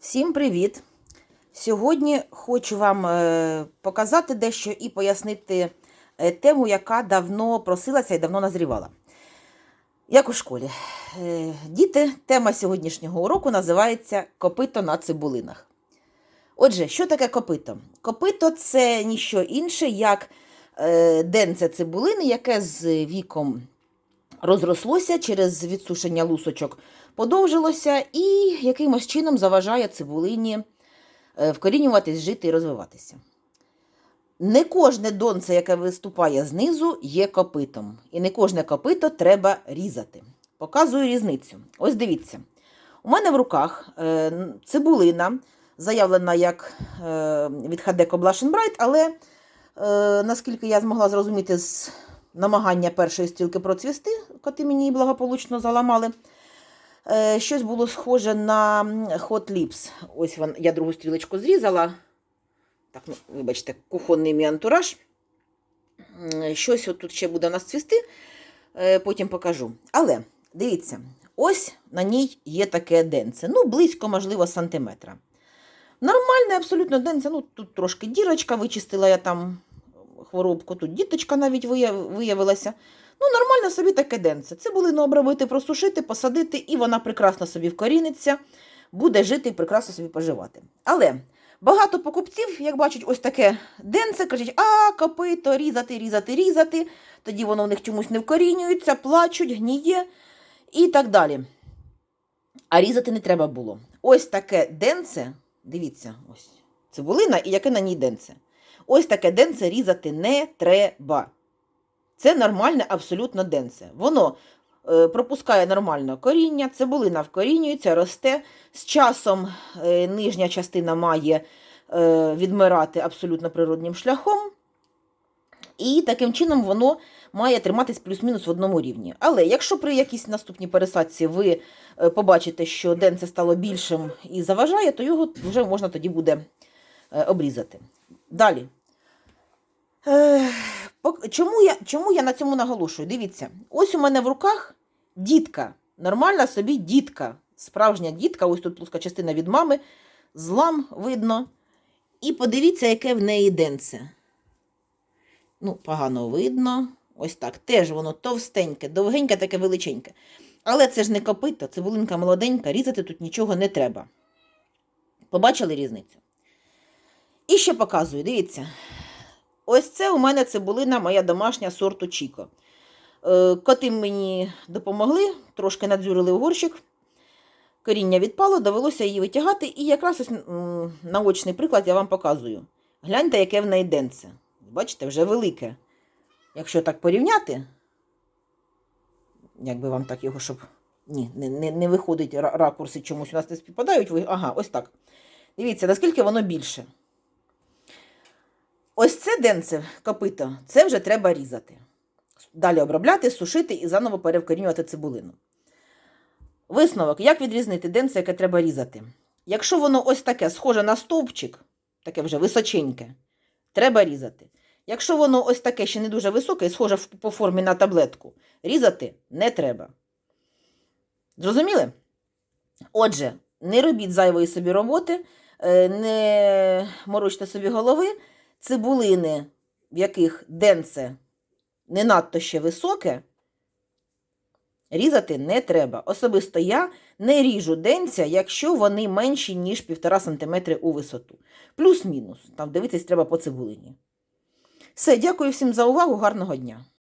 Всім привіт! Сьогодні хочу вам е, показати дещо і пояснити е, тему, яка давно просилася і давно назрівала. Як у школі. Е, Діти, тема сьогоднішнього уроку називається Копито на цибулинах. Отже, що таке копито? Копито це ніщо інше, як денце цибулини, яке з віком розрослося через відсушення лусочок, подовжилося і якимось чином заважає цибулині е, вкорінюватись, жити і розвиватися. Не кожне донце, яке виступає знизу, є копитом. І не кожне копито треба різати. Показую різницю. Ось дивіться. У мене в руках е, цибулина, заявлена як е, від Хадеко Блашенбрайт, але наскільки я змогла зрозуміти з намагання першої стрілки процвісти, коти мені її благополучно заламали. Е, Щось було схоже на Hot Lips. Ось я другу стрілочку зрізала. Так, ну, вибачте, кухонний мій антураж. Щось тут ще буде у нас цвісти, е, потім покажу. Але дивіться, ось на ній є таке денце. Ну, близько, можливо, сантиметра. Нормальне абсолютно денце. Ну, тут трошки дірочка, вичистила я там хворобку, тут діточка навіть виявилася. Ну, нормально собі таке денце. Цибулину обробити, просушити, посадити, і вона прекрасно собі вкоріниться, буде жити і прекрасно собі поживати. Але багато покупців, як бачать, ось таке денце, кажуть, а, копито, різати, різати, різати. Тоді воно в них чомусь не вкорінюється, плачуть, гніє і так далі. А різати не треба було. Ось таке денце, дивіться, ось цибулина і яке на ній денце. Ось таке денце різати не треба. Це нормальне абсолютно денце. Воно е, пропускає нормально коріння, цибулина вкорінюється, росте. З часом е, нижня частина має е, відмирати абсолютно природнім шляхом. І таким чином воно має триматись плюс-мінус в одному рівні. Але якщо при якійсь наступній пересадці ви побачите, що денце стало більшим і заважає, то його вже можна тоді буде обрізати. Далі. Чому я, чому я на цьому наголошую? Дивіться, ось у мене в руках дітка, нормальна собі дітка, справжня дітка, ось тут плоска частина від мами, злам видно. І подивіться, яке в неї денце. Ну, погано видно. Ось так. Теж воно товстеньке, довгеньке, таке величеньке. Але це ж не копито, цибулинка молоденька, різати тут нічого не треба. Побачили різницю? І ще показую, дивіться. Ось це у мене цибулина моя домашня сорту Чіко. Е, Коти мені допомогли, трошки надзюрили горщик. Коріння відпало, довелося її витягати. І якраз ось наочний приклад я вам показую. Гляньте, яке в неї денце. Бачите, вже велике. Якщо так порівняти, як би вам так його, щоб. Ні, не, не, не виходить ра- ракурси чомусь у нас не співпадають. Ага, ось так. Дивіться, наскільки воно більше. Ось це денце копито, це вже треба різати. Далі обробляти, сушити і заново перевкорінювати цибулину. Висновок: як відрізнити денце, яке треба різати? Якщо воно ось таке схоже на стовпчик, таке вже височеньке, треба різати. Якщо воно ось таке ще не дуже високе і схоже по формі на таблетку, різати не треба. Зрозуміли? Отже, не робіть зайвої собі роботи, е, не морочте собі голови цибулини, в яких денце не надто ще високе, різати не треба. Особисто я не ріжу денця, якщо вони менші, ніж 1,5 см у висоту. Плюс-мінус. Там дивитись треба по цибулині. Все, дякую всім за увагу, гарного дня.